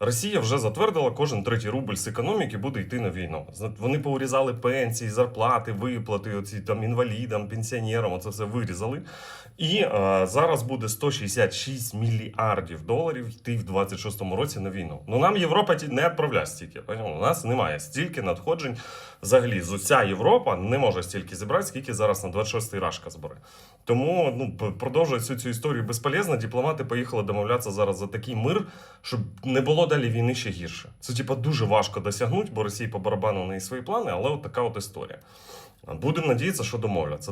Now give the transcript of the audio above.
Росія вже затвердила, кожен третій рубль з економіки буде йти на війну. Вони поурізали пенсії, зарплати, виплати, оці там інвалідам, пенсіонерам, оце все вирізали. І е, зараз буде 166 мільярдів доларів йти в 26-му році на війну. Ну нам Європа не відправляє стільки. У нас немає стільки надходжень. Взагалі, з уся Європа не може стільки зібрати, скільки зараз на 26-й рашка збере. Тому ну, п- продовжувати всю цю історію безполезно. Дипломати поїхали домовлятися зараз за такий мир, щоб не було далі війни ще гірше. Це типа дуже важко досягнути, бо Росії по барабану неї свої плани, але от така от історія. Будемо надіятися, що домовляться.